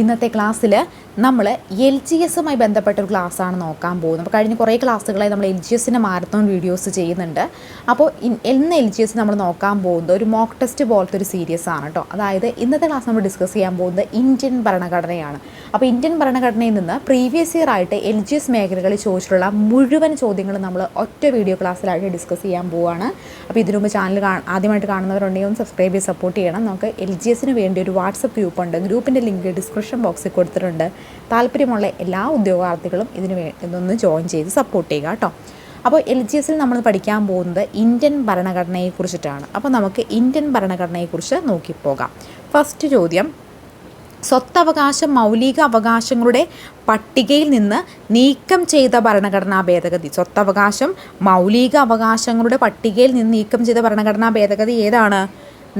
ഇന്നത്തെ ക്ലാസ്സിൽ നമ്മൾ എൽ ജി എസുമായി ബന്ധപ്പെട്ട ഒരു ക്ലാസ്സാണ് നോക്കാൻ പോകുന്നത്. അപ്പോൾ കഴിഞ്ഞ കുറേ ക്ലാസ്സുകളായി നമ്മൾ എൽ ജി എസിന്റെ മാരത്തോൺ വീഡിയോസ് ചെയ്യുന്നുണ്ട്. അപ്പോൾ ഇന്ന് എൽ ജി എസ് നമ്മൾ നോക്കാൻ പോകുന്നത് ഒരു മോക്ക് ടെസ്റ്റ് പോലത്തെ ഒരു സീരീസ് ആണ് കേട്ടോ അതായത് ഇന്നത്തെ ക്ലാസ് നമ്മൾ ഡിസ്കസ് ചെയ്യാൻ പോകുന്നത് ഇന്ത്യൻ ഭരണഘടനയാണ്. അപ്പോൾ ഇന്ത്യൻ ഭരണഘടനയിൽ നിന്ന് പ്രീവിയസ് ഇയർ ആയിട്ട് എൽ ജി എസ് മേഖലകളിൽ ചോദിച്ചിട്ടുള്ള മുഴുവൻ ചോദ്യങ്ങളും നമ്മൾ ഒറ്റ വീഡിയോ ക്ലാസ്സിലായിട്ട് ഡിസ്കസ് ചെയ്യാൻ പോവുകയാണ് അപ്പോൾ ഇതിനുമുമ്പ് ചാനൽ ആദ്യമായിട്ട് കാണുന്നവരുണ്ടെങ്കിൽ ഒന്ന് സബ്സ്ക്രൈബ് ചെയ്ത് സപ്പോർട്ട് ചെയ്യണം. നമുക്ക് എൽ ജി എസിന് വേണ്ടി ഒരു വാട്സപ്പ് ഗ്രൂപ്പ് ഉണ്ട് ഗ്രൂപ്പിന്റെ ലിങ്ക് ഡിസ്ക്രിപ്ഷൻ ബോക്സിൽ കൊടുത്തിട്ടുണ്ട്. താല്പര്യമുള്ള എല്ലാ ഉദ്യോഗാർത്ഥികളും ഇതിന് വേ ഇതൊന്ന് ജോയിൻ ചെയ്ത് സപ്പോർട്ട് ചെയ്യുക കേട്ടോ അപ്പോൾ എൽ ജി എസിൽ നമ്മൾ പഠിക്കാൻ പോകുന്നത് ഇന്ത്യൻ ഭരണഘടനയെക്കുറിച്ചിട്ടാണ് അപ്പോൾ നമുക്ക് ഇന്ത്യൻ ഭരണഘടനയെക്കുറിച്ച് നോക്കിപ്പോകാം ഫസ്റ്റ് ചോദ്യം സ്വത്തവകാശ മൗലിക അവകാശങ്ങളുടെ പട്ടികയിൽ നിന്ന് നീക്കം ചെയ്ത ഭരണഘടനാ ഭേദഗതി. സ്വത്തവകാശം മൗലിക അവകാശങ്ങളുടെ പട്ടികയിൽ നിന്ന് നീക്കം ചെയ്ത ഭരണഘടനാ ഭേദഗതി ഏതാണ്?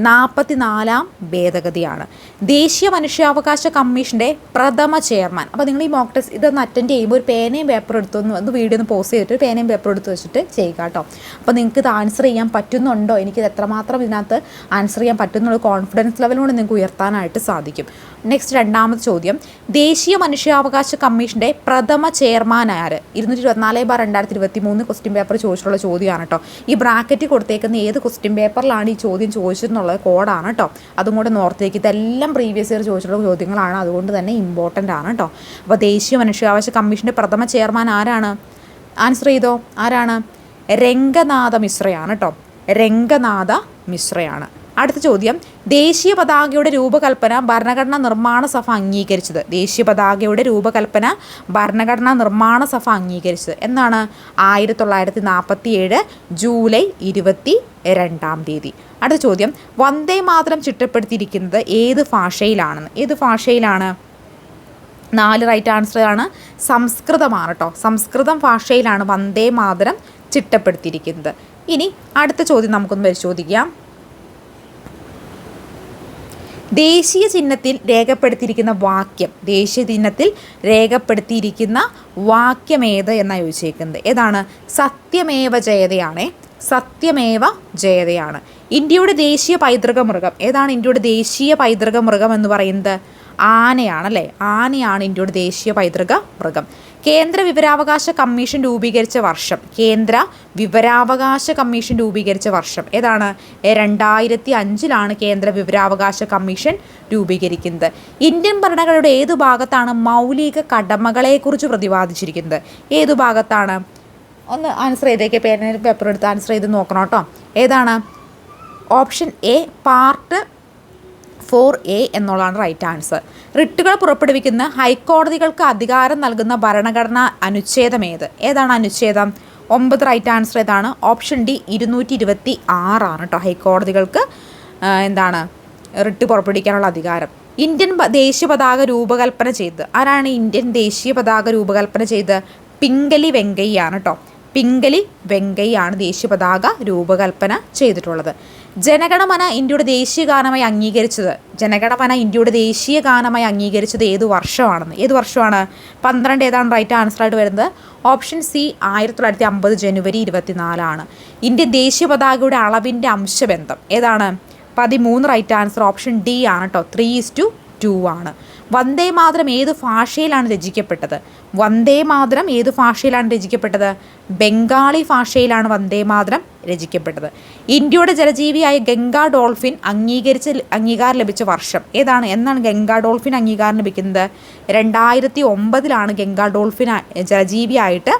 നാൽപ്പത്തിനാലാം ഭേദഗതിയാണ്. ദേശീയ മനുഷ്യാവകാശ കമ്മീഷന്റെ പ്രഥമ ചെയർമാൻ. അപ്പോൾ നിങ്ങൾ ഈ മോക്ക് ടെസ്റ്റ് ഇതൊന്ന് അറ്റൻഡ് ചെയ്യുമ്പോൾ ഒരു പേനയും പേപ്പർ എടുത്തൊന്ന് ഒന്ന് വീഡിയോ ഒന്ന് പോസ്റ്റ് ചെയ്തിട്ട് പേനയും പേപ്പർ എടുത്ത് വെച്ചിട്ട് ചെയ്യുക കേട്ടോ. അപ്പോൾ നിങ്ങൾക്ക് ഇത് ആൻസർ ചെയ്യാൻ പറ്റുന്നുണ്ടോ? എനിക്കിത് എത്രമാത്രം ഇതിനകത്ത് ആൻസർ ചെയ്യാൻ പറ്റുന്നുള്ള കോൺഫിഡൻസ് ലെവലുകൊണ്ട് നിങ്ങൾക്ക് ഉയർത്താനായിട്ട് സാധിക്കും. നെക്സ്റ്റ് രണ്ടാമത് ചോദ്യം. ദേശീയ മനുഷ്യാവകാശ കമ്മീഷന്റെ പ്രഥമ ചെയർമാൻ ആര്? ഇരുന്നൂറ്റി ഇരുപത്തിനാല് ബാർ രണ്ടായിരത്തി ഇരുപത്തി മൂന്ന് ക്വസ്റ്റ്യൻ പേപ്പർ ചോദിച്ചിട്ടുള്ള ചോദ്യമാണ് കേട്ടോ. ഈ ബ്രാക്കറ്റ് കൊടുത്തേക്കുന്ന ഏത് ക്വസ്റ്റ്യൻ പേപ്പറിലാണ് ഈ ചോദ്യം ചോദിച്ചിട്ടുള്ളത്? കോഡാണ് കേട്ടോ അതും കൂടെ നോർത്തേക്ക് ഇതെല്ലാം പ്രീവിയസ് ഇയർ ചോദിച്ചിട്ടുള്ള ചോദ്യങ്ങളാണ്. അതുകൊണ്ട് തന്നെ ഇമ്പോർട്ടന്റ് ആണ് കേട്ടോ അപ്പോൾ ദേശീയ മനുഷ്യാവകാശ കമ്മീഷന്റെ പ്രഥമ ചെയർമാൻ ആരാണ്? ആൻസർ ചെയ്തോ? ആരാണ്? രംഗനാഥ മിശ്രയാണ് കേട്ടോ രംഗനാഥ മിശ്രയാണ്. അടുത്ത ചോദ്യം. ദേശീയ പതാകയുടെ രൂപകൽപ്പന ഭരണഘടനാ നിർമ്മാണ സഭ അംഗീകരിച്ചത്. ദേശീയ പതാകയുടെ രൂപകൽപ്പന ഭരണഘടനാ നിർമ്മാണ സഭ അംഗീകരിച്ചത്. എന്നാണ് ആയിരത്തി തൊള്ളായിരത്തി നാൽപ്പത്തി ഏഴ് ജൂലൈ ഇരുപത്തി രണ്ടാം തീയതി. അടുത്ത ചോദ്യം. വന്ദേ മാതരം ചിട്ടപ്പെടുത്തിയിരിക്കുന്നത് ഏത് ഭാഷയിലാണെന്ന്. ഏത് ഭാഷയിലാണ്? നാല് റൈറ്റ് ആൻസർ ആണ് സംസ്കൃതമാണ് കേട്ടോ സംസ്കൃതം ഭാഷയിലാണ് വന്ദേ മാതരം ചിട്ടപ്പെടുത്തിയിരിക്കുന്നത്. ഇനി അടുത്ത ചോദ്യം നമുക്കൊന്ന് പരിശോധിക്കാം. ദേശീയ ചിഹ്നത്തിൽ രേഖപ്പെടുത്തിയിരിക്കുന്ന വാക്യം ദേശീയ ചിഹ്നത്തിൽ രേഖപ്പെടുത്തിയിരിക്കുന്ന വാക്യം ഏത് എന്നാണ് ചോദിച്ചേക്കുന്നത്. ഏതാണ്? സത്യമേവ ജയതയാണേ. സത്യമേവ ജയതയാണ്. ഇന്ത്യയുടെ ദേശീയ പൈതൃക മൃഗം. ഏതാണ് ഇന്ത്യയുടെ ദേശീയ പൈതൃക മൃഗം എന്ന് പറയുന്നത്? ആനയാണ് അല്ലേ ആനയാണ് ഇന്ത്യയുടെ ദേശീയ പൈതൃക മൃഗം. കേന്ദ്ര വിവരാവകാശ കമ്മീഷൻ രൂപീകരിച്ച വർഷം. കേന്ദ്ര വിവരാവകാശ കമ്മീഷൻ രൂപീകരിച്ച വർഷം. ഏതാണ്? രണ്ടായിരത്തി അഞ്ചിലാണ് കേന്ദ്ര വിവരാവകാശ കമ്മീഷൻ രൂപീകരിക്കുന്നത്. ഇന്ത്യൻ ഭരണഘടനയുടെ ഏതു ഭാഗത്താണ് മൗലിക കടമകളെക്കുറിച്ച് പ്രതിപാദിച്ചിരിക്കുന്നത്? ഏതു ഭാഗത്താണ്? ഒന്ന് ആൻസർ ചെയ്തേക്ക് പേന പേപ്പർ എടുത്ത് ആൻസർ ചെയ്ത് നോക്കണം കേട്ടോ. ഏതാണ്? Option A part four A എന്നുള്ളതാണ് റൈറ്റ് ആൻസർ റിട്ടുകൾ പുറപ്പെടുവിക്കുന്ന ഹൈക്കോടതികൾക്ക് അധികാരം നൽകുന്ന ഭരണഘടനാ അനുച്ഛേദം ഏത്? ഏതാണ് അനുച്ഛേദം? ഒമ്പത് റൈറ്റ് ആൻസർ ഏതാണ്? ഓപ്ഷൻ ഡി ഇരുന്നൂറ്റി ഇരുപത്തി ആറാണ് കേട്ടോ ഹൈക്കോടതികൾക്ക് എന്താണ്? റിട്ട് പുറപ്പെടുവിക്കാനുള്ള അധികാരം. ഇന്ത്യൻ ദേശീയ പതാക രൂപകൽപ്പന ചെയ്ത്. ആരാണ് ഇന്ത്യൻ ദേശീയ പതാക രൂപകൽപ്പന ചെയ്ത്? പിങ്കലി വെങ്കയ്യാണ് കേട്ടോ പിങ്കലി വെങ്കയ്യാണ് ദേശീയ പതാക രൂപകൽപ്പന ചെയ്തിട്ടുള്ളത്. ജനഗണമന ഇന്ത്യയുടെ ദേശീയ ഗാനമായി അംഗീകരിച്ചത്. ജനഗണമന ഇന്ത്യയുടെ ദേശീയ ഗാനമായി അംഗീകരിച്ചത് ഏത് വർഷമാണെന്ന്. ഏത് വർഷമാണ്? പന്ത്രണ്ട് ഏതാണ് റൈറ്റ് ആൻസർ ആയിട്ട് വരുന്നത്? ഓപ്ഷൻ സി ആയിരത്തി തൊള്ളായിരത്തി അമ്പത് ജനുവരി ഇരുപത്തിനാലാണ്. ഇന്ത്യൻ ദേശീയ പതാകയുടെ അളവിന്റെ അംശബന്ധം ഏതാണ്? പതിമൂന്ന് റൈറ്റ് ആൻസർ ഓപ്ഷൻ ഡി ആണ് കേട്ടോ ത്രീ ഇസ് ടു ടു ആണ്. വന്ദേ മാതരം ഏത് ഭാഷയിലാണ് രചിക്കപ്പെട്ടത്? വന്ദേ മാതരം ഏത് ഭാഷയിലാണ് രചിക്കപ്പെട്ടത്? ബംഗാളി ഭാഷയിലാണ് വന്ദേ മാതരം രചിക്കപ്പെട്ടത്. ഇന്ത്യയുടെ ജലജീവിയായ ഗംഗാ ഡോൾഫിൻ അംഗീകരിച്ച് അംഗീകാരം ലഭിച്ച വർഷം ഏതാണ്? എന്നാണ് ഗംഗാ ഡോൾഫിൻ അംഗീകാരം ലഭിക്കുന്നത്. രണ്ടായിരത്തി ഒമ്പതിലാണ് ഗംഗാ ഡോൾഫിൻ ജലജീവിയായിട്ട്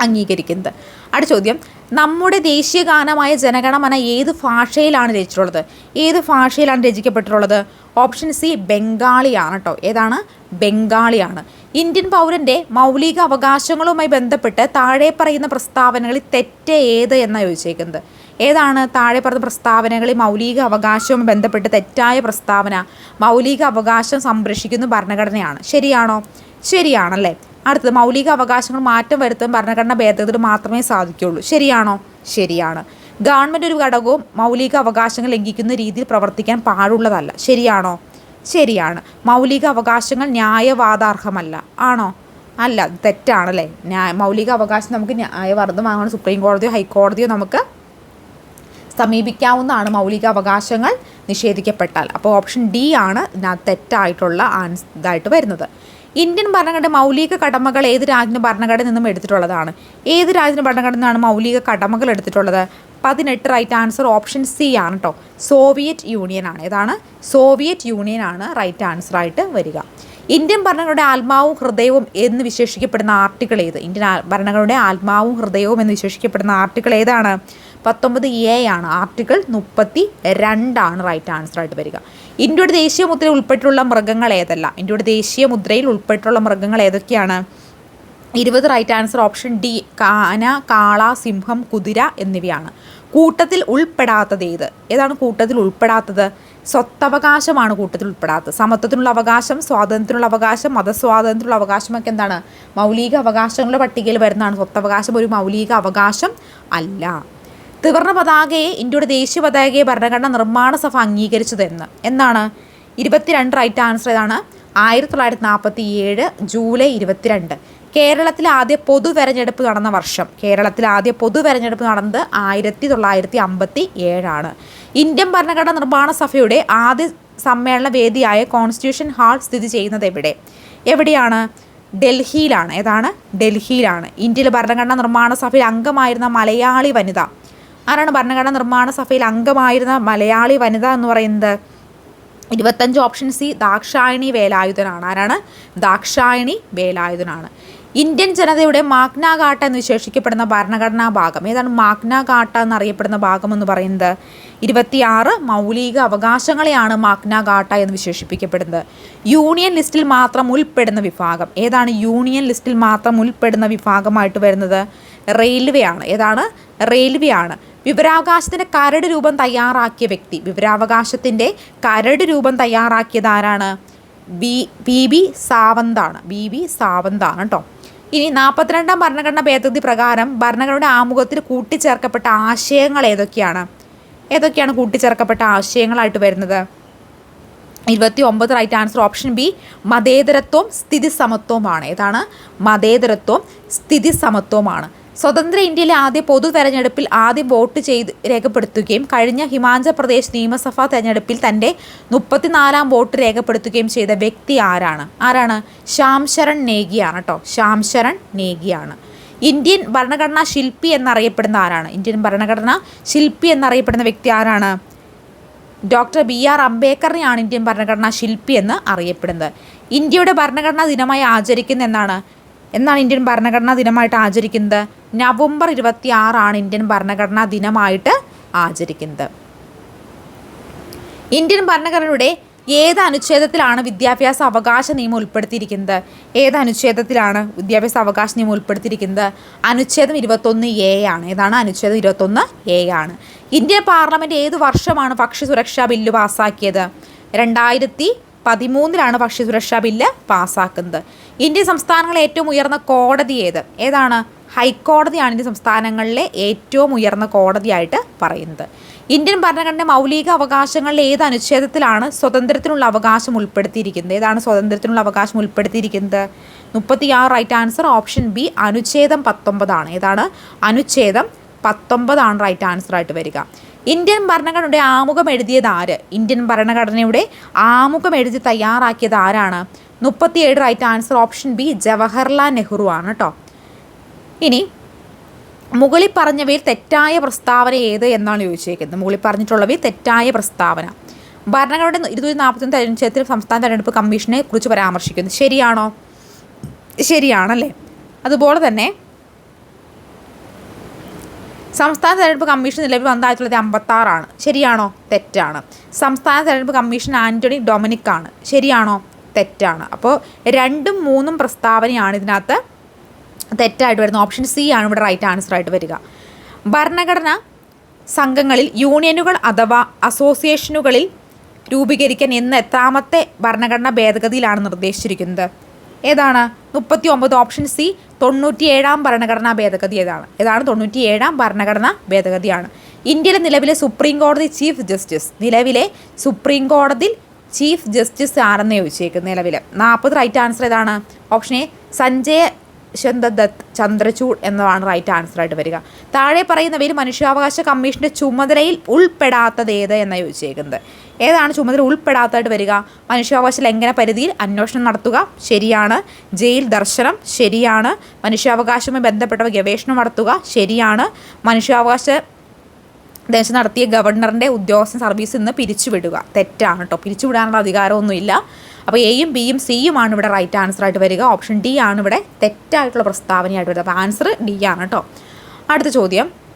അംഗീകരിക്കുന്നത്. അടുത്ത ചോദ്യം. നമ്മുടെ ദേശീയ ഗാനമായ ജനഗണമന ഏത് ഭാഷയിലാണ് രചിച്ചിട്ടുള്ളത്? ഏത് ഭാഷയിലാണ് രചിക്കപ്പെട്ടിട്ടുള്ളത്? ഓപ്ഷൻ സി ബംഗാളിയാണ് കേട്ടോ ഏതാണ്? ബംഗാളിയാണ്. ഇന്ത്യൻ പൗരന്റെ മൗലിക അവകാശങ്ങളുമായി ബന്ധപ്പെട്ട് താഴെ പറയുന്ന പ്രസ്താവനകളിൽ തെറ്റ് ഏത് എന്നാണ് ചോദിച്ചേക്കുന്നത്. ഏതാണ് താഴെ പറഞ്ഞ പ്രസ്താവനകളിൽ മൗലിക അവകാശവുമായി ബന്ധപ്പെട്ട് തെറ്റായ പ്രസ്താവന? മൗലിക അവകാശം സംരക്ഷിക്കുന്ന ഭരണഘടനയാണ്. ശരിയാണോ? ശരിയാണല്ലേ? അടുത്തത് മൗലിക അവകാശങ്ങൾ മാറ്റം വരുത്താൻ ഭരണഘടനാ ഭേദഗതിയിൽ മാത്രമേ സാധിക്കുകയുള്ളൂ. ശരിയാണോ? ശരിയാണ്. ഗവൺമെന്റ് ഒരു ഘടകവും മൗലിക അവകാശങ്ങൾ ലംഘിക്കുന്ന രീതിയിൽ പ്രവർത്തിക്കാൻ പാടുള്ളതല്ല. ശരിയാണോ? ശരിയാണ്. മൗലിക അവകാശങ്ങൾ ന്യായവാദാർഹമല്ല. ആണോ? അല്ല തെറ്റാണല്ലേ? ന്യായ മൗലിക അവകാശം നമുക്ക് ന്യായവാദമാകണം. സുപ്രീം കോടതിയോ ഹൈക്കോടതിയോ നമുക്ക് സമീപിക്കാവുന്നതാണ് മൗലിക അവകാശങ്ങൾ നിഷേധിക്കപ്പെട്ടാൽ. അപ്പോൾ ഓപ്ഷൻ ഡി ആണ് തെറ്റായിട്ടുള്ള ആൻസ് ഇതായിട്ട് വരുന്നത്. ഇന്ത്യൻ ഭരണഘടന മൗലിക കടമകൾ ഏത് രാജ്യത്തിന്റെ ഭരണഘടനയിൽ നിന്നും എടുത്തിട്ടുള്ളതാണ്? ഏത് രാജ്യത്തിന്റെ ഭരണഘടനയിൽ നിന്നാണ് മൗലിക കടമകൾ എടുത്തിട്ടുള്ളത്? പതിനെട്ട് റൈറ്റ് ആൻസർ ഓപ്ഷൻ സി ആണ് കേട്ടോ സോവിയറ്റ് യൂണിയൻ ആണ്. ഏതാണ് സോവിയറ്റ് യൂണിയൻ ആണ് റൈറ്റ് ആൻസർ ആയിട്ട് വരിക. ഇന്ത്യൻ ഭരണഘടനയുടെ ആത്മാവും ഹൃദയവും എന്ന് വിശേഷിക്കപ്പെടുന്ന ആർട്ടിക്കിൾ ഏത്? ഇന്ത്യൻ ഭരണഘടനയുടെ ആത്മാവും ഹൃദയവും എന്ന് വിശേഷിക്കപ്പെടുന്ന ആർട്ടിക്കിൾ ഏതാണ്? പത്തൊമ്പത് എ ആണ്. ആർട്ടിക്കിൾ മുപ്പത്തി രണ്ടാണ് റൈറ്റ് ആൻസർ ആയിട്ട് വരിക. ഇന്ത്യയുടെ ദേശീയ മുദ്രയിൽ ഉൾപ്പെട്ടിട്ടുള്ള മൃഗങ്ങൾ ഏതല്ല? ഇന്ത്യയുടെ ദേശീയ മുദ്രയിൽ ഉൾപ്പെട്ടിട്ടുള്ള മൃഗങ്ങൾ ഏതൊക്കെയാണ്? ഇരുപത് റൈറ്റ് ആൻസർ ഓപ്ഷൻ ഡി കാന കാള സിംഹം കുതിര എന്നിവയാണ്. കൂട്ടത്തിൽ ഉൾപ്പെടാത്തത് ഏത്? ഏതാണ് കൂട്ടത്തിൽ ഉൾപ്പെടാത്തത്? സ്വത്തവകാശമാണ് കൂട്ടത്തിൽ ഉൾപ്പെടാത്തത്. സമത്വത്തിനുള്ള അവകാശം സ്വാതന്ത്ര്യത്തിനുള്ള അവകാശം മതസ്വാതന്ത്ര്യത്തിനുള്ള അവകാശമൊക്കെ എന്താണ്? മൗലിക അവകാശങ്ങളുടെ പട്ടികയിൽ വരുന്നതാണ്. സ്വത്തവകാശം ഒരു മൗലിക അവകാശം അല്ല. ത്രിവർണ പതാകയെ ഇന്ത്യയുടെ ദേശീയ പതാകയെ ഭരണഘടന നിർമ്മാണ സഭ അംഗീകരിച്ചത് എന്ന്. എന്നാണ് ഇരുപത്തിരണ്ട് റൈറ്റ് ആൻസർ ഏതാണ്? ആയിരത്തി തൊള്ളായിരത്തി നാൽപ്പത്തി ഏഴ് ജൂലൈ ഇരുപത്തിരണ്ട്. കേരളത്തിൽ ആദ്യ പൊതു തെരഞ്ഞെടുപ്പ് നടന്ന വർഷം. കേരളത്തിൽ ആദ്യ പൊതു തെരഞ്ഞെടുപ്പ് നടന്നത് ആയിരത്തി തൊള്ളായിരത്തി അമ്പത്തി ഏഴാണ് ഇന്ത്യൻ ഭരണഘടന നിർമ്മാണ സഭയുടെ ആദ്യ സമ്മേളന വേദിയായ കോൺസ്റ്റിറ്റ്യൂഷൻ ഹാൾ സ്ഥിതി ചെയ്യുന്നത് എവിടെ? എവിടെയാണ്? ഡൽഹിയിലാണ്. ഏതാണ്? ഡൽഹിയിലാണ്. ഇന്ത്യയിലെ ഭരണഘടനാ നിർമ്മാണ സഭയിൽ അംഗമായിരുന്ന മലയാളി വനിത ആരാണ് ഭരണഘടനാ നിർമ്മാണ സഭയിൽ അംഗമായിരുന്ന മലയാളി വനിത എന്ന് പറയുന്നത്? ഇരുപത്തഞ്ച് ഓപ്ഷൻ സി ദാക്ഷായണി വേലായുധനാണ്. ആരാണ്? ദാക്ഷായണി വേലായുധനാണ്. ഇന്ത്യൻ ജനതയുടെ മാഗ്ന കാട്ട എന്ന് വിശേഷിക്കപ്പെടുന്ന ഭരണഘടനാ ഭാഗം. ഏതാണ് മാഗ്ന കാട്ട എന്നറിയപ്പെടുന്ന ഭാഗം എന്ന് പറയുന്നത്? ഇരുപത്തിയാറ് മൗലിക അവകാശങ്ങളെയാണ് മാഗ്ന കാട്ട എന്ന് വിശേഷിപ്പിക്കപ്പെടുന്നത്. യൂണിയൻ ലിസ്റ്റിൽ മാത്രം ഉൾപ്പെടുന്ന വിഭാഗം. ഏതാണ് യൂണിയൻ ലിസ്റ്റിൽ മാത്രം ഉൾപ്പെടുന്ന വിഭാഗമായിട്ട് വരുന്നത്? റെയിൽവേ ആണ് ഏതാണ്? റെയിൽവേ ആണ് വിവരാവകാശത്തിന്റെ കരട് രൂപം തയ്യാറാക്കിയ വ്യക്തി. വിവരാവകാശത്തിന്റെ കരട് രൂപം തയ്യാറാക്കിയത് ആരാണ്? ബി ബി ബി സാവന്താണ്. ബി ബി സാവന്താണ് കേട്ടോ ഇനി നാൽപ്പത്തിരണ്ടാം ഭരണഘടനാ ഭേദഗതി പ്രകാരം ഭരണഘടനയുടെ ആമുഖത്തിൽ കൂട്ടിച്ചേർക്കപ്പെട്ട ആശയങ്ങൾ ഏതൊക്കെയാണ്? ഏതൊക്കെയാണ് കൂട്ടിച്ചേർക്കപ്പെട്ട ആശയങ്ങളായിട്ട് വരുന്നത്? ഇരുപത്തി ഒമ്പത് റൈറ്റ് ആൻസർ ഓപ്ഷൻ ബി മതേതരത്വം സ്ഥിതി സമത്വമാണ് ഏതാണ്? മതേതരത്വം സ്ഥിതി സമത്വവുമാണ് സ്വതന്ത്ര ഇന്ത്യയിലെ ആദ്യ പൊതു തെരഞ്ഞെടുപ്പിൽ ആദ്യം വോട്ട് ചെയ്ത് രേഖപ്പെടുത്തുകയും കഴിഞ്ഞ ഹിമാചൽ പ്രദേശ് നിയമസഭാ തെരഞ്ഞെടുപ്പിൽ തന്റെ മുപ്പത്തിനാലാം വോട്ട് രേഖപ്പെടുത്തുകയും ചെയ്ത വ്യക്തി ആരാണ്? ആരാണ്? ശ്യാം ശരൺ നേഗിയാണ് കേട്ടോ ശ്യാം ശരൺ നേഗിയാണ്. ഇന്ത്യൻ ഭരണഘടനാ ശില്പി എന്നറിയപ്പെടുന്ന ആരാണ്? ഇന്ത്യൻ ഭരണഘടനാ ശില്പി എന്നറിയപ്പെടുന്ന വ്യക്തി ആരാണ്? ഡോക്ടർ ബി ആർ അംബേദ്കറിനെയാണ് ഇന്ത്യൻ ഭരണഘടനാ ശില്പി എന്ന് അറിയപ്പെടുന്നത്. ഇന്ത്യയുടെ ഭരണഘടനാ ദിനമായി ആചരിക്കുന്ന എന്നാണ്? എന്നാണ് ഇന്ത്യൻ ഭരണഘടനാ ദിനമായിട്ട് ആചരിക്കുന്നത്? നവംബർ ഇരുപത്തി ആറാണ് ഇന്ത്യൻ ഭരണഘടനാ ദിനമായിട്ട് ആചരിക്കുന്നത്. ഇന്ത്യൻ ഭരണഘടനയുടെ ഏത് അനുച്ഛേദത്തിലാണ് വിദ്യാഭ്യാസ അവകാശ നിയമം ഉൾപ്പെടുത്തിയിരിക്കുന്നത്? ഏത് അനുച്ഛേദത്തിലാണ് വിദ്യാഭ്യാസ അവകാശ നിയമം ഉൾപ്പെടുത്തിയിരിക്കുന്നത്? അനുച്ഛേദം ഇരുപത്തൊന്ന് എ ആണ്. ഏതാണ് അനുച്ഛേദം ഇരുപത്തൊന്ന് എ ആണ്. ഇന്ത്യൻ പാർലമെന്റ് ഏത് വർഷമാണ് ഭക്ഷ്യ സുരക്ഷാ ബില്ല് പാസ്സാക്കിയത് രണ്ടായിരത്തി പതിമൂന്നിലാണ് ഭക്ഷ്യ സുരക്ഷാ ബില്ല് പാസ്സാക്കുന്നത് ഇന്ത്യൻ സംസ്ഥാനങ്ങളിലെ ഏറ്റവും ഉയർന്ന കോടതി ഏത്? ഏതാണ്? ഹൈക്കോടതിയാണ് ഇന്ത്യൻ സംസ്ഥാനങ്ങളിലെ ഏറ്റവും ഉയർന്ന കോടതിയായിട്ട് പറയുന്നത്. ഇന്ത്യൻ ഭരണഘടന മൗലിക അവകാശങ്ങളിൽ ഏത് അനുച്ഛേദത്തിലാണ് സ്വതന്ത്രത്തിനുള്ള അവകാശം ഉൾപ്പെടുത്തിയിരിക്കുന്നത്? ഏതാണ് സ്വതന്ത്രത്തിനുള്ള അവകാശം ഉൾപ്പെടുത്തിയിരിക്കുന്നത്? മുപ്പത്തിയാറ് റൈറ്റ് ആൻസർ ഓപ്ഷൻ ബി അനുച്ഛേദം പത്തൊമ്പതാണ് ഏതാണ്? അനുച്ഛേദം പത്തൊമ്പതാണ് റൈറ്റ് ആൻസർ ആയിട്ട് വരിക. ഇന്ത്യൻ ഭരണഘടനയുടെ ആമുഖം എഴുതിയത് ആര്? ഇന്ത്യൻ ഭരണഘടനയുടെ ആമുഖം എഴുതി തയ്യാറാക്കിയത് ആരാണ്? മുപ്പത്തിയേഴ് right answer option B Jawaharlal Nehru ആണ് കേട്ടോ. ഇനി മുകളിൽ പറഞ്ഞവയിൽ തെറ്റായ പ്രസ്താവന ഏത് എന്നാണ് ചോദിച്ചേക്കുന്നത്. മുകളിൽ പറഞ്ഞിട്ടുള്ളവയിൽ തെറ്റായ പ്രസ്താവന. ഭരണഘടനയുടെ ഇരുന്നൂറ്റി നാൽപ്പത്തൊന്ന് തെരഞ്ഞെടുപ്പത്തിൽ സംസ്ഥാന തെരഞ്ഞെടുപ്പ് കമ്മീഷനെ കുറിച്ച് പരാമർശിക്കുന്നു. ശരിയാണോ? ശരിയാണല്ലേ? അതുപോലെ തന്നെ സംസ്ഥാന തെരഞ്ഞെടുപ്പ് കമ്മീഷൻ നിലവിൽ വന്ന ആയിരത്തി തൊള്ളായിരത്തി അമ്പത്താറാണ്. ശരിയാണോ? തെറ്റാണ്. സംസ്ഥാന തെരഞ്ഞെടുപ്പ് കമ്മീഷൻ ആന്റണി ഡൊമിനിക് ആണ് ശരിയാണോ? തെറ്റാണ്. അപ്പോൾ രണ്ടും മൂന്നും പ്രസ്താവനയാണ് ഇതിനകത്ത് തെറ്റായിട്ട് വരുന്നത് ഓപ്ഷൻ സി ആണ് ഇവിടെ റൈറ്റ് ആൻസർ ആയിട്ട് വരിക. ഭരണഘടന സംഘങ്ങളിൽ യൂണിയനുകൾ അഥവാ അസോസിയേഷനുകളിൽ രൂപീകരിക്കാൻ ഇന്ന് എത്രാമത്തെ ഭരണഘടനാ ഭേദഗതിയിലാണ് നിർദ്ദേശിച്ചിരിക്കുന്നത്? ഏതാണ്? മുപ്പത്തി ഒമ്പത് ഓപ്ഷൻ സി തൊണ്ണൂറ്റിയേഴാം ഭരണഘടനാ ഭേദഗതി ഏതാണ്? ഏതാണ്? തൊണ്ണൂറ്റിയേഴാം ഭരണഘടനാ ഭേദഗതിയാണ്. ഇന്ത്യയിലെ നിലവിലെ സുപ്രീം കോടതി ചീഫ് ജസ്റ്റിസ് നിലവിലെ സുപ്രീം കോടതി ചീഫ് ജസ്റ്റിസ് ആരെന്ന് ചോദിച്ചേക്കുന്നത് നിലവിൽ നാൽപ്പത് റൈറ്റ് ആൻസർ ഏതാണ്? ഓപ്ഷൻ എ സഞ്ജയ് യശ്വന്ത് ദത്ത് ചന്ദ്രചൂഡ് എന്നതാണ് റൈറ്റ് ആൻസർ ആയിട്ട് വരിക. താഴെ പറയുന്നവയിൽ മനുഷ്യാവകാശ കമ്മീഷന്റെ ചുമതലയിൽ ഉൾപ്പെടാത്തത് ഏത് എന്ന് ചോദിച്ചേക്കുന്നത്. ഏതാണ് ചുമതല ഉൾപ്പെടാത്തതായിട്ട് വരിക? മനുഷ്യാവകാശ ലംഘന പരിധിയിൽ അന്വേഷണം നടത്തുക ശരിയാണ്. ജയിൽ ദർശനം ശരിയാണ്. മനുഷ്യാവകാശവുമായി ബന്ധപ്പെട്ടവ ഗവേഷണം നടത്തുക ശരിയാണ്. മനുഷ്യാവകാശ ദേശം നടത്തിയ ഗവർണറിന്റെ ഉദ്യോഗസ്ഥ സർവീസിൽ നിന്ന് പിരിച്ചുവിടുക തെറ്റാണ് കേട്ടോ പിരിച്ചുവിടാനുള്ള അധികാരമൊന്നുമില്ല. അപ്പോൾ എയും ബിയും സിയുമാണ് ഇവിടെ റൈറ്റ് ആൻസർ ആയിട്ട് വരിക. ഓപ്ഷൻ ഡി ആണ് ഇവിടെ തെറ്റായിട്ടുള്ള പ്രസ്താവനയായിട്ട് വരുന്നത്. അപ്പോൾ ആൻസർ ഡി ആണ് കേട്ടോ. അടുത്ത ചോദ്യം.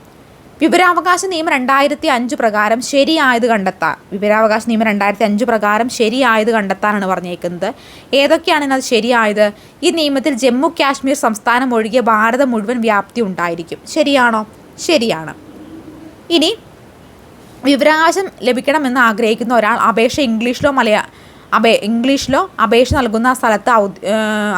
വിവരാവകാശ നിയമം രണ്ടായിരത്തി അഞ്ച് പ്രകാരം ശരിയായത് കണ്ടെത്താൻ. വിവരാവകാശ നിയമം രണ്ടായിരത്തി അഞ്ച് പ്രകാരം ശരിയായത് കണ്ടെത്താനാണ് പറഞ്ഞേക്കുന്നത്. ഏതൊക്കെയാണ് ഇന്നത് ശരിയായത്? ഈ നിയമത്തിൽ ജമ്മു കാശ്മീർ സംസ്ഥാനം ഒഴികെ ഭാരതം മുഴുവൻ വ്യാപ്തി ഉണ്ടായിരിക്കും. ശരിയാണോ? ശരിയാണ്. ഇനി വിവരാവകാശം ലഭിക്കണമെന്ന് ആഗ്രഹിക്കുന്ന ഒരാൾ അപേക്ഷ ഇംഗ്ലീഷിലോ മലയാ അപേ ഇംഗ്ലീഷിലോ അപേക്ഷ നൽകുന്ന സ്ഥലത്ത് ഔദ്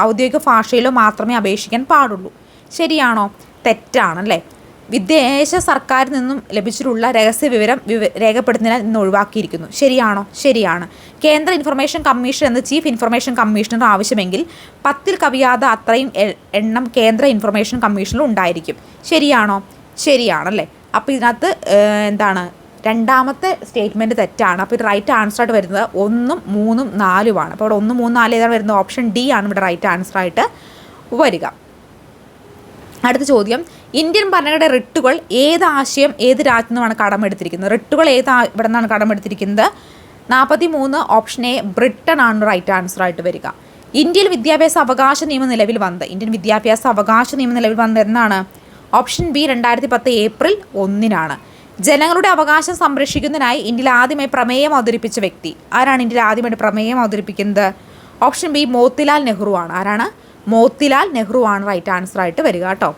ഔദ്യോഗിക ഭാഷയിലോ മാത്രമേ അപേക്ഷിക്കാൻ പാടുള്ളൂ. ശരിയാണോ? തെറ്റാണല്ലേ. വിദേശ സർക്കാരിൽ നിന്നും ലഭിച്ചിട്ടുള്ള രഹസ്യ വിവരം വിവ രേഖപ്പെടുത്തുന്നതിൽ നിന്ന് ഒഴിവാക്കിയിരിക്കുന്നു. ശരിയാണോ? ശരിയാണ്. കേന്ദ്ര ഇൻഫർമേഷൻ കമ്മീഷൻ എന്ന ചീഫ് ഇൻഫർമേഷൻ കമ്മീഷണർ ആവശ്യമെങ്കിൽ പത്തിൽ കവിയാതെ അത്രയും എണ്ണം കേന്ദ്ര ഇൻഫർമേഷൻ കമ്മീഷനിൽ ഉണ്ടായിരിക്കും. ശരിയാണോ? ശരിയാണല്ലേ. അപ്പോൾ ഇതിനകത്ത് എന്താണ് രണ്ടാമത്തെ സ്റ്റേറ്റ്മെന്റ് തെറ്റാണ്. അപ്പോൾ ഇത് റൈറ്റ് ആൻസർ ആയിട്ട് വരുന്നത് ഒന്നും മൂന്നും നാലുമാണ്. അപ്പോൾ ഇവിടെ ഒന്ന് മൂന്ന് നാല് ഏതാണ് വരുന്നത്? ഓപ്ഷൻ ഡി ആണ് ഇവിടെ റൈറ്റ് ആൻസർ ആയിട്ട് വരിക. അടുത്ത ചോദ്യം. ഇന്ത്യൻ ഭരണഘടന റിട്ടുകൾ ഏത് ആശയം ഏത് രാജ്യത്തു നിന്നുമാണ് കടമെടുത്തിരിക്കുന്നത്? റിട്ടുകൾ ഏത് ഇവിടെ നിന്നാണ് കടമെടുത്തിരിക്കുന്നത്? നാൽപ്പത്തി മൂന്ന് ഓപ്ഷൻ എ ബ്രിട്ടൻ ആണ് റൈറ്റ് ആൻസർ ആയിട്ട് വരിക. ഇന്ത്യയിൽ വിദ്യാഭ്യാസ അവകാശ നിയമം നിലവിൽ വന്നത്. ഇന്ത്യൻ വിദ്യാഭ്യാസ അവകാശ നിയമം നിലവിൽ വന്നത് എന്നാണ് ഓപ്ഷൻ ബി രണ്ടായിരത്തി പത്ത് ഏപ്രിൽ ഒന്നിനാണ്. ജനങ്ങളുടെ അവകാശം സംരക്ഷിക്കുന്നതിനായി ഇന്ത്യയിൽ ആദ്യമായി പ്രമേയം അവതരിപ്പിച്ച വ്യക്തി. ആരാണ് ഇന്ത്യയിൽ ആദ്യമായിട്ട് പ്രമേയം അവതരിപ്പിക്കുന്നത്? ഓപ്ഷൻ ബി മോത്തിലാൽ നെഹ്റു ആണ്. ആരാണ്? മോത്തിലാൽ നെഹ്റു ആണ് റൈറ്റ് ആൻസർ ആയിട്ട് വരിക കേട്ടോ.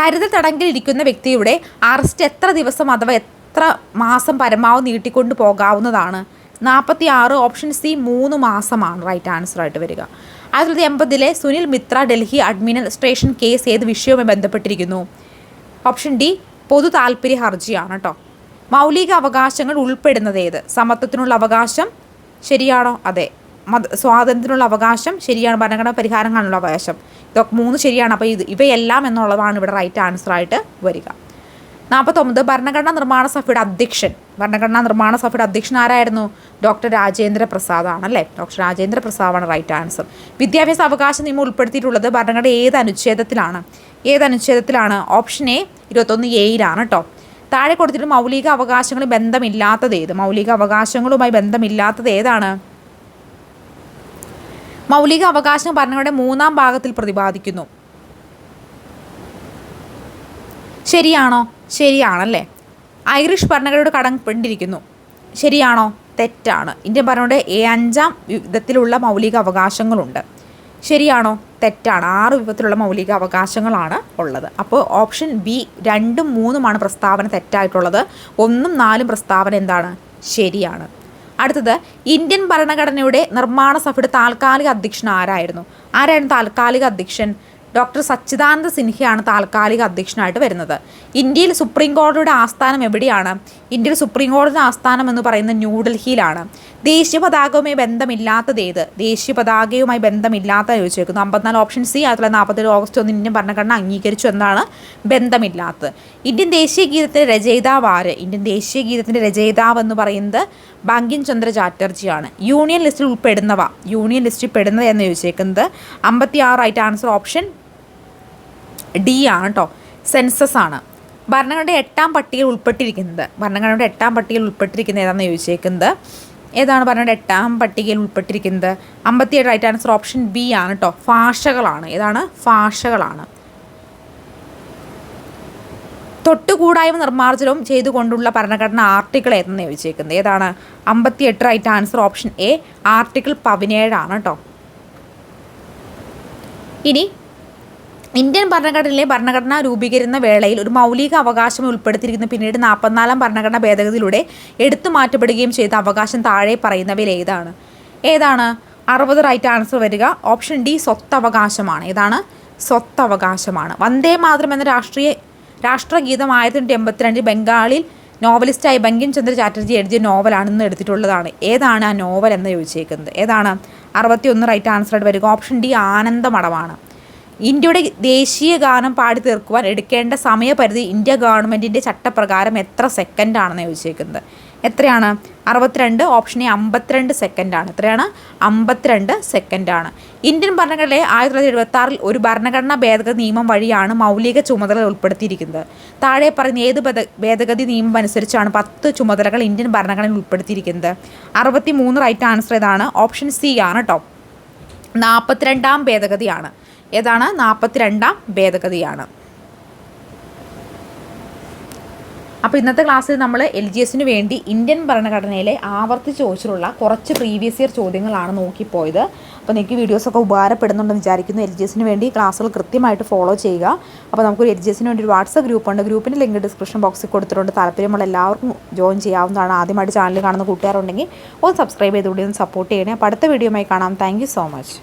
കരുതൽ തടങ്കലിരിക്കുന്ന വ്യക്തിയുടെ അറസ്റ്റ് എത്ര ദിവസം അഥവാ എത്ര മാസം പരമാവധി നീട്ടിക്കൊണ്ട് പോകാവുന്നതാണ്? നാൽപ്പത്തി ആറ് ഓപ്ഷൻ സി മൂന്ന് മാസമാണ് റൈറ്റ് ആൻസർ ആയിട്ട് വരിക. ആയിരത്തി തൊള്ളായിരത്തി എൺപതിലെ സുനിൽ മിത്ര ഡൽഹി അഡ്മിനിസ്ട്രേഷൻ കേസ് ഏത് വിഷയവുമായി ബന്ധപ്പെട്ടിരിക്കുന്നു? ഓപ്ഷൻ ഡി പൊതു താൽപ്പര്യ ഹർജിയാണ് കേട്ടോ മൗലിക അവകാശങ്ങൾ ഉൾപ്പെടുന്നത് ഏത്? സമത്വത്തിനുള്ള അവകാശം ശരിയാണോ? അതെ. മത സ്വാതന്ത്ര്യത്തിനുള്ള അവകാശം ശരിയാണ്. ഭരണഘടന പരിഹാരം കാണാനുള്ള അവകാശം. ഇതൊക്കെ മൂന്ന് ശരിയാണ്. അപ്പോൾ ഇത് ഇവയെല്ലാം എന്നുള്ളതാണ് ഇവിടെ റൈറ്റ് ആൻസർ ആയിട്ട് വരിക. നാൽപ്പത്തൊമ്പത് ഭരണഘടനാ നിർമ്മാണ സഭയുടെ അധ്യക്ഷൻ. ഭരണഘടനാ നിർമ്മാണ സഭയുടെ അധ്യക്ഷൻ ആരായിരുന്നു? ഡോക്ടർ രാജേന്ദ്ര പ്രസാദാണ് അല്ലേ ഡോക്ടർ രാജേന്ദ്ര പ്രസാദാണ് റൈറ്റ് ആൻസർ. വിദ്യാഭ്യാസ അവകാശ നിയമം ഉൾപ്പെടുത്തിയിട്ടുള്ളത് ഭരണഘടന ഏത് അനുച്ഛേദത്തിലാണ്? ഏത് അനുച്ഛേദത്തിലാണ്? ഓപ്ഷൻ എ ഇരുപത്തൊന്ന് എയിലാണ് കേട്ടോ താഴെ കൊടുത്തിട്ട് മൗലിക അവകാശങ്ങൾ ബന്ധമില്ലാത്തത് ഏത്? മൗലിക അവകാശങ്ങളുമായി ബന്ധമില്ലാത്തത് ഏതാണ്? മൗലിക അവകാശം ഭരണഘടന മൂന്നാം ഭാഗത്തിൽ പ്രതിപാദിക്കുന്നു. ശരിയാണോ? ശരിയാണല്ലേ? ഐറിഷ് ഭരണഘടനയുടെ കടം കടംപെട്ടിരിക്കുന്നു ശരിയാണോ? തെറ്റാണ്. ഇന്ത്യൻ ഭരണയുടെ അഞ്ചാം വിധത്തിലുള്ള മൗലിക അവകാശങ്ങളുണ്ട്. ശരിയാണോ? തെറ്റാണ്. ആറ് വിധത്തിലുള്ള മൗലിക അവകാശങ്ങളാണ് ഉള്ളത്. അപ്പോൾ ഓപ്ഷൻ ബി രണ്ടും മൂന്നുമാണ് പ്രസ്താവന തെറ്റായിട്ടുള്ളത്. ഒന്നും നാലും പ്രസ്താവന എന്താണ്? ശരിയാണ്. അടുത്തത് ഇന്ത്യൻ ഭരണഘടനയുടെ നിർമ്മാണ സഭയുടെ താൽക്കാലിക അധ്യക്ഷൻ ആരായിരുന്നു? ആരായിരുന്നു താൽക്കാലിക അധ്യക്ഷൻ? ഡോക്ടർ സച്ചിദാനന്ദ സിൻഹയാണ് താൽക്കാലിക അധ്യക്ഷനായിട്ട് വരുന്നത്. ഇന്ത്യയിൽ സുപ്രീം കോടതിയുടെ ആസ്ഥാനം എവിടെയാണ്? ഇന്ത്യയിൽ സുപ്രീം കോടതിയുടെ ആസ്ഥാനം എന്ന് പറയുന്നത് ന്യൂഡൽഹിയിലാണ്. ദേശീയ പതാകവുമായി ഏത്? ദേശീയ പതാകയുമായി ബന്ധമില്ലാത്ത ചോദിച്ചേക്കുന്നു. അമ്പത്തിനാല് ഓപ്ഷൻ സി ആയിരത്തി തൊള്ളായിരത്തി നാൽപ്പത്തേഴ് ഓഗസ്റ്റ് ഒന്ന് ഇന്ത്യൻ ഭരണഘടന അംഗീകരിച്ചു എന്നാണ് ബന്ധമില്ലാത്തത്. ഇന്ത്യൻ ദേശീയ ഗീതത്തിന്റെ രചയിതാവ് ആര്? ഇന്ത്യൻ ദേശീയ ഗീതത്തിന്റെ രചയിതാവ് എന്ന് പറയുന്നത് ബങ്കിം ചന്ദ്ര ചാറ്റർജിയാണ്. യൂണിയൻ ലിസ്റ്റിൽ ഉൾപ്പെടുന്നവ യൂണിയൻ ലിസ്റ്റിൽ പെടുന്നത് എന്ന് ചോദിച്ചേക്കുന്നത് അമ്പത്തി ആറായിട്ട് ആൻസർ ഓപ്ഷൻ ഡി ആണ് കേട്ടോ സെൻസസ് ആണ്. ഭരണഘടനയുടെ എട്ടാം പട്ടികയിൽ ഉൾപ്പെട്ടിരിക്കുന്നത് ഭരണഘടനയുടെ എട്ടാം പട്ടികയിൽ ഉൾപ്പെട്ടിരിക്കുന്നത് ഏതാണെന്ന് ചോദിച്ചേക്കുന്നത്? ഏതാണ് ഭരണഘടനയുടെ എട്ടാം പട്ടികയിൽ ഉൾപ്പെട്ടിരിക്കുന്നത്? അമ്പത്തിയേഴ് റൈറ്റ് ആൻസർ ഓപ്ഷൻ ബി ആണ് കേട്ടോ ഭാഷകളാണ്. ഏതാണ്? ഭാഷകളാണ്. തൊട്ടുകൂടായ്മ നിർമ്മാർജനവും ചെയ്തുകൊണ്ടുള്ള ഭരണഘടന ആർട്ടിക്കിൾ ഏതെന്ന് ചോദിച്ചേക്കുന്നത്. ഏതാണ്? അമ്പത്തി എട്ട് right answer option A article പതിനേഴാണ് കേട്ടോ ഇനി ഇന്ത്യൻ ഭരണഘടനയിലെ ഭരണഘടന രൂപീകരിക്കുന്ന വേളയിൽ ഒരു മൗലിക അവകാശം ഉൾപ്പെടുത്തിയിരിക്കുന്ന പിന്നീട് നാൽപ്പത്തിനാലാം ഭരണഘടനാ ഭേദഗതിയിലൂടെ എടുത്തു മാറ്റപ്പെടുകയും ചെയ്ത അവകാശം താഴെ പറയുന്നവയിൽ ഏതാണ്? ഏതാണ്? അറുപത് റൈറ്റ് ആൻസർ വരിക. ഓപ്ഷൻ ഡി സ്വത്തവകാശമാണ്. ഏതാണ്? സ്വത്തവകാശമാണ്. വന്ദേ മാതരം എന്ന രാഷ്ട്രീയ രാഷ്ട്രഗീതം ആയിരത്തി തൊള്ളായിരത്തി എൺപത്തിരണ്ടിൽ ബംഗാളിൽ നോവലിസ്റ്റായ ബങ്കിം ചന്ദ്ര ചാറ്റർജി എഴുതിയ നോവലാണ് ഇന്ന് എടുത്തിട്ടുള്ളതാണ്. ഏതാണ് ആ നോവൽ എന്ന് ചോദിച്ചേക്കുന്നത്? ഏതാണ്? അറുപത്തി ഒന്ന് റൈറ്റ് ആൻസർ ആയിട്ട് വരിക. ഓപ്ഷൻ ഡി ആനന്ദമടമാണ് ഇന്ത്യയുടെ ദേശീയ ഗാനം പാടി തീർക്കുവാൻ എടുക്കേണ്ട സമയപരിധി ഇന്ത്യ ഗവൺമെന്റിന്റെ ചട്ടപ്രകാരം എത്ര സെക്കൻഡാണെന്ന് ചോദിച്ചേക്കുന്നത്. എത്രയാണ്? അറുപത്തിരണ്ട് ഓപ്ഷൻ എ അമ്പത്തിരണ്ട് സെക്കൻഡാണ്. എത്രയാണ്? അമ്പത്തിരണ്ട് സെക്കൻഡാണ്. ഇന്ത്യൻ ഭരണഘടനയിലെ ആയിരത്തി തൊള്ളായിരത്തി എഴുപത്തി ആറിൽ ഒരു ഭരണഘടനാ ഭേദഗതി നിയമം വഴിയാണ് മൗലിക ചുമതലകൾ ഉൾപ്പെടുത്തിയിരിക്കുന്നത്. താഴെ പറയുന്ന ഏത് ഭേദ ഭേദഗതി നിയമം അനുസരിച്ചാണ് പത്ത് ചുമതലകൾ ഇന്ത്യൻ ഭരണഘടനയിൽ ഉൾപ്പെടുത്തിയിരിക്കുന്നത്? അറുപത്തി മൂന്ന് റൈറ്റ് ആൻസർ ഏതാണ്? ഓപ്ഷൻ സി ആണ് കേട്ടോ നാൽപ്പത്തിരണ്ടാം ഭേദഗതിയാണ്. ഏതാണ്? നാൽപ്പത്തിരണ്ടാം ഭേദഗതിയാണ്. അപ്പോൾ ഇന്നത്തെ ക്ലാസ്സിൽ നമ്മൾ എൽ ജി എസിന് വേണ്ടി ഇന്ത്യൻ ഭരണഘടനയിലെ ആവർത്തിച്ച് ചോദിച്ചിട്ടുള്ള കുറച്ച് പ്രീവിയസ് ഇയർ ചോദ്യങ്ങളാണ് നോക്കിപ്പോയത്. അപ്പോൾ നിങ്ങൾക്ക് വീഡിയോസൊക്കെ ഉപകാരപ്പെടുന്നുണ്ടെന്ന് വിചാരിക്കുന്നു. എൽ ജി എസിന് വേണ്ടി ക്ലാസ്സുകൾ കൃത്യമായിട്ട് ഫോളോ ചെയ്യുക. അപ്പോൾ നമുക്കൊരു എൽ ജി എസിന് വേണ്ടി ഒരു വാട്സപ്പ് ഗ്രൂപ്പുണ്ട് ഗ്രൂപ്പിന്റെ ലിങ്ക് ഡിസ്ക്രിപ്ഷൻ ബോക്സിൽ കൊടുത്തിട്ടുണ്ട്. താല്പര്യമുള്ള എല്ലാവർക്കും ജോയിൻ ചെയ്യാവുന്നതാണ് ആദ്യമായിട്ട് ചാനൽ കാണുന്ന കൂട്ടുകാരുണ്ടെങ്കിൽ ഒന്ന് സബ്സ്ക്രൈബ് ചെയ്തുകൂടി ഒന്ന് സപ്പോർട്ട് ചെയ്യണേ. അപ്പോൾ അടുത്ത വീഡിയോയുമായി കാണാം. Thank so much